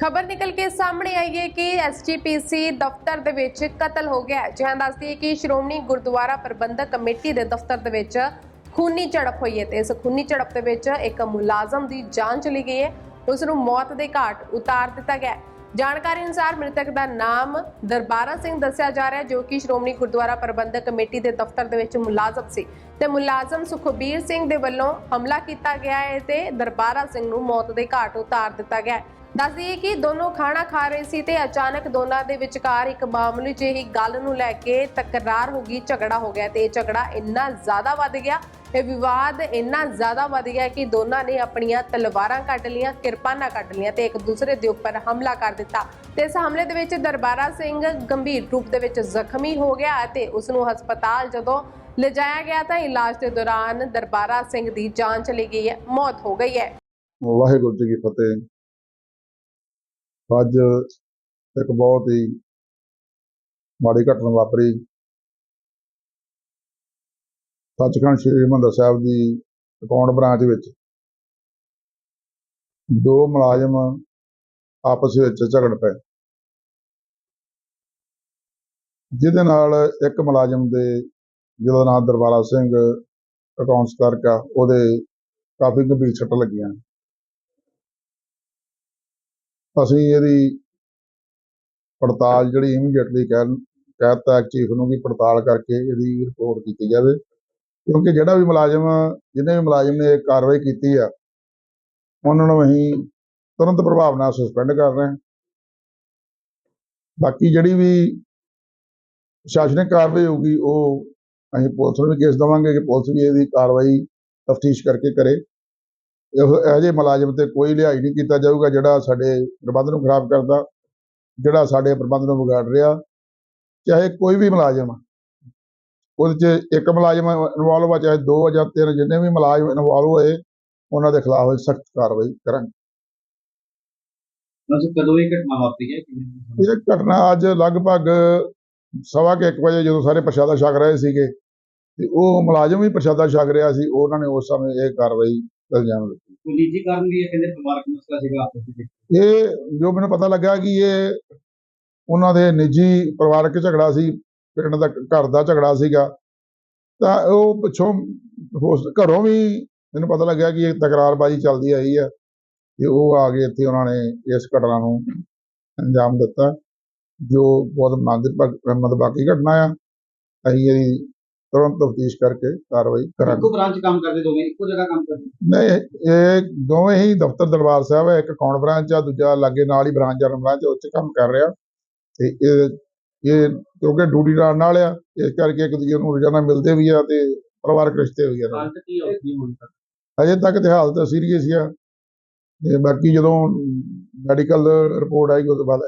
ਖਬਰ ਨਿਕਲ ਕੇ ਸਾਹਮਣੇ ਆਈ ਹੈ ਕਿ ਐਸਜੀਪੀਸੀ ਦਫ਼ਤਰ ਦੇ ਵਿੱਚ ਕਤਲ ਹੋ ਗਿਆ ਹੈ। ਜਿਹਾਂ ਦੱਸਦੀ ਹੈ ਕਿ ਸ਼੍ਰੋਮਣੀ ਗੁਰਦੁਆਰਾ ਪ੍ਰਬੰਧਕ ਕਮੇਟੀ ਦੇ ਦਫ਼ਤਰ ਦੇ ਵਿੱਚ ਖੂਨੀ ਝੜਪ ਹੋਈ ਹੈ ਤੇ ਇਸ ਖੂਨੀ ਝੜਪ ਦੇ ਵਿੱਚ ਇੱਕ ਮੁਲਾਜ਼ਮ ਦੀ ਜਾਨ ਚਲੀ ਗਈ ਹੈ। ਉਸ ਨੂੰ ਮੌਤ ਦੇ ਘਾਟ ਉਤਾਰ ਦਿੱਤਾ ਗਿਆ ਜਾਣਕਾਰੀ ਅਨੁਸਾਰ ਮ੍ਰਿਤਕ ਦਾ ਨਾਮ ਦਰਬਾਰਾ ਸਿੰਘ ਦੱਸਿਆ ਜਾ ਰਿਹਾ ਹੈ, ਜੋ ਕਿ ਸ਼੍ਰੋਮਣੀ ਗੁਰਦੁਆਰਾ ਪ੍ਰਬੰਧਕ ਕਮੇਟੀ ਦੇ ਦਫ਼ਤਰ ਦੇ ਵਿੱਚ ਮੁਲਾਜ਼ਮ ਸੀ। ਤੇ ਮੁਲਾਜ਼ਮ ਸੁਖਬੀਰ ਸਿੰਘ ਦੇ ਵੱਲੋਂ ਹਮਲਾ ਕੀਤਾ ਗਿਆ ਹੈ ਤੇ ਦਰਬਾਰਾ ਸਿੰਘ ਨੂੰ ਮੌਤ ਦੇ ਘਾਟ ਉਤਾਰ ਦਿੱਤਾ ਗਿਆ ਹੈ। ਦੱਸ ਦਈਏ ਕਿ ਦੋਨੋਂ ਖਾਣਾ ਖਾ ਰਹੇ ਸੀ ਤੇ ਅਚਾਨਕ ਦੋਨਾਂ ਦੇ ਵਿਚਕਾਰ ਇੱਕ ਮਾਮੂਲੀ ਜਿਹੀ ਗੱਲ ਨੂੰ ਲੈ ਕੇ ਤਕਰਾਰ ਹੋ ਗਈ, ਝਗੜਾ ਹੋ ਗਿਆ ਤੇ ਇਹ ਝਗੜਾ ਇੰਨਾ ਜ਼ਿਆਦਾ ਵੱਧ ਗਿਆ, ਇਹ ਵਿਵਾਦ ਇੰਨਾ ਜ਼ਿਆਦਾ ਵੱਧ ਗਿਆ ਕਿ ਦੋਨਾਂ ਨੇ ਆਪਣੀਆਂ ਤਲਵਾਰਾਂ ਕੱਢ ਲੀਆਂ ਕਿਰਪਾਨਾਂ ਕੱਢ ਲੀਆਂ ਤੇ ਇੱਕ ਦੂਸਰੇ ਦੇ ਉੱਪਰ ਹਮਲਾ ਕਰ ਦਿੱਤਾ। ਤੇ ਇਸ ਹਮਲੇ ਦੇ ਵਿੱਚ ਦਰਬਾਰਾ ਸਿੰਘ ਗੰਭੀਰ ਰੂਪ ਦੇ ਵਿੱਚ ਜ਼ਖਮੀ ਹੋ ਗਿਆ ਅਤੇ ਉਸ ਨੂੰ ਹਸਪਤਾਲ ਜਦੋਂ ਲਿਜਾਇਆ ਗਿਆ ਤਾਂ ਇਲਾਜ ਦੇ ਦੌਰਾਨ ਦਰਬਾਰਾ ਸਿੰਘ ਦੀ ਜਾਨ ਚਲੀ ਗਈ ਹੈ, ਮੌਤ ਹੋ ਗਈ ਹੈ। ਵਾਹਿਗੁਰੂ ਜੀ ਕੀ ਫਤਿਹ। ਅੱਜ ਇੱਕ ਬਹੁਤ ਹੀ ਮਾੜੀ ਘਟਨਾ ਵਾਪਰੀ। ਸੱਚਖੰਡ ਸ੍ਰੀ ਹਰਿਮੰਦਰ ਸਾਹਿਬ ਦੀ ਅਕਾਊਂਟ ਬ੍ਰਾਂਚ ਵਿੱਚ ਦੋ ਮੁਲਾਜ਼ਮ ਆਪਸ ਵਿੱਚ ਝਗੜ ਪਏ। ਜਿਹਦੇ ਨਾਲ ਇੱਕ ਮੁਲਾਜ਼ਮ ਦੇ ਜਿਹਦਾ ਨਾਮ ਦਰਬਾਰਾ ਸਿੰਘ ਅਕਾਊਂਟਸ ਕਲਰਕ ਆ, ਉਹਦੇ ਕਾਫੀ ਗੰਭੀਰ ਸੱਟਾਂ ਲੱਗੀਆਂ। ਅਸੀਂ ਇਹਦੀ ਪੜਤਾਲ ਜਿਹੜੀ ਇਮੀਡੀਏਟਲੀ ਕਹਿ ਕਹਿਤਾ ਚੀਫ ਨੂੰ ਵੀ ਪੜਤਾਲ ਕਰਕੇ ਇਹਦੀ ਰਿਪੋਰਟ ਕੀਤੀ ਜਾਵੇ। ਕਿਉਂਕਿ ਜਿਹੜਾ ਵੀ ਮੁਲਾਜ਼ਮ, ਜਿਹਨੇ ਵੀ ਮੁਲਾਜ਼ਮ ਨੇ ਇਹ ਕਾਰਵਾਈ ਕੀਤੀ ਆ, ਉਹਨਾਂ ਨੂੰ ਅਸੀਂ ਤੁਰੰਤ ਪ੍ਰਭਾਵ ਨਾਲ ਸਸਪੈਂਡ ਕਰ ਰਹੇ ਹਾਂ। ਬਾਕੀ ਜਿਹੜੀ ਵੀ ਪ੍ਰਸ਼ਾਸਨਿਕ ਕਾਰਵਾਈ ਹੋਊਗੀ, ਉਹ ਅਸੀਂ ਪੁਲਿਸ ਨੂੰ ਵੀ ਕੇਸ ਦੇਵਾਂਗੇ ਕਿ ਪੁਲਿਸ ਵੀ ਇਹਦੀ ਕਾਰਵਾਈ ਤਫਤੀਸ਼ ਕਰਕੇ ਕਰੇ। ਇਹੋ ਜਿਹੇ ਮੁਲਾਜ਼ਮ ਤੇ ਕੋਈ ਲਿਹਾਜ਼ ਨਹੀਂ ਕੀਤਾ ਜਾਊਗਾ ਜਿਹੜਾ ਸਾਡੇ ਪ੍ਰਬੰਧ ਨੂੰ ਖਰਾਬ ਕਰਦਾ ਜਿਹੜਾ ਸਾਡੇ ਪ੍ਰਬੰਧ ਨੂੰ ਵਿਗਾੜ ਰਿਹਾ। ਚਾਹੇ ਕੋਈ ਵੀ ਮੁਲਾਜ਼ਮ ਉਹਦੇ 'ਚ ਇੱਕ ਮੁਲਾਜ਼ਮ ਇਨਵੋਲਵ ਆ ਚਾਹੇ ਦੋ ਜਾਂ ਤਿੰਨ ਜਿੰਨੇ ਵੀ ਮੁਲਾਜ਼ਮ ਇਨਵੋਲਵ ਹੋਏ ਉਹਨਾਂ ਦੇ ਖਿਲਾਫ ਸਖਤ ਕਾਰਵਾਈ ਕਰਾਂਗੇ। ਬਸ ਕਦੋਂ ਇਹ ਘਟਨਾ ਵਾਪਰੀ ਹੈ? ਇਹ ਘਟਨਾ ਅੱਜ ਲਗਭਗ ਸਵਾ ਕੁ ਇੱਕ ਵਜੇ ਜਦੋਂ ਸਾਰੇ ਪ੍ਰਸ਼ਾਦਾ ਛਕ ਰਹੇ ਸੀਗੇ ਤੇ ਉਹ ਮੁਲਾਜ਼ਮ ਵੀ ਪ੍ਰਸ਼ਾਦਾ ਛਕ ਰਿਹਾ ਸੀ ਉਹਨਾਂ ਨੇ ਉਸ ਸਮੇਂ ਇਹ ਕਾਰਵਾਈ ਇਲਜ਼ਾਮ ਕੋਈ ਨਿੱਜੀ ਕਾਰਨ ਵੀ ਹੈ ਕਹਿੰਦੇ ਪਰਿਵਾਰਕ ਮਸਲਾ ਸੀਗਾ ਆਪਸ ਵਿੱਚ। ਇਹ ਜੋ ਮੈਨੂੰ ਪਤਾ ਲੱਗਾ ਕਿ ਇਹ ਉਹਨਾਂ ਦੇ ਨਿੱਜੀ ਪਰਿਵਾਰਕ ਝਗੜਾ ਸੀ, ਪਿੰਡ ਦਾ ਘਰ ਦਾ ਝਗੜਾ ਸੀਗਾ। ਤਾਂ ਉਹ ਪਿੱਛੋਂ ਘਰੋਂ ਵੀ ਮੈਨੂੰ ਪਤਾ ਲੱਗਿਆ ਕਿ ਇਹ ਤਕਰਾਰਬਾਜ਼ੀ ਚੱਲਦੀ ਆਈ ਹੈ। ਤੇ ਉਹ ਆ ਕੇ ਇੱਥੇ ਉਹਨਾਂ ਨੇ ਇਸ ਘਟਨਾ ਨੂੰ ਅੰਜਾਮ ਦਿੱਤਾ, ਜੋ ਬਹੁਤ ਮੰਦਭਾਗੀ ਘਟਨਾ ਆ। ਅਸੀਂ ਇਹਦੀ ਤੁਰੰਤ ਤਫਤੀਸ਼ ਕਰਕੇ ਕਾਰਵਾਈ ਕਰਾਂਗੇ। ਇੱਕੋ ਬ੍ਰਾਂਚ ਕੰਮ ਕਰਦੇ ਦੋਵੇਂ ਇੱਕੋ ਜਗ੍ਹਾ ਕੰਮ ਕਰਦੇ? ਨਹੀਂ ਇਹ ਦੋਵੇਂ ਹੀ ਦਫ਼ਤਰ ਦਰਬਾਰ ਸਾਹਿਬ ਹੈ ਇੱਕ ਅਕਾਊਂਟ ਬ੍ਰਾਂਚ ਆ ਦੂਜਾ ਲਾਗੇ ਨਾਲ ਹੀ ਬ੍ਰਾਂਚ ਜਨਰਲ ਬ੍ਰਾਂਚ ਉਹ 'ਚ ਕੰਮ ਕਰ ਰਿਹਾ। ਤੇ ਇਹ ਇਹ ਕਿਉਂਕਿ ਡਿਊਟੀ ਨਾਲ ਨਾਲ ਆ ਇਸ ਕਰਕੇ ਇੱਕ ਦੂਜੇ ਨੂੰ ਰੋਜ਼ਾਨਾ ਮਿਲਦੇ ਵੀ ਆ ਤੇ ਪਰਿਵਾਰਕ ਰਿਸ਼ਤੇ ਵੀ ਆ। ਹਾਲਤ ਕੀ ਹੋਈ ਹੁਣ ਤੱਕ? ਅਜੇ ਤੱਕ ਤੇ ਹਾਲਤ ਸੀਰੀਅਸ ਆ। ਤੇ ਬਾਕੀ ਜਦੋਂ ਮੈਡੀਕਲ ਰਿਪੋਰਟ ਆਏਗੀ ਉਸ ਤੋਂ ਬਾਅਦ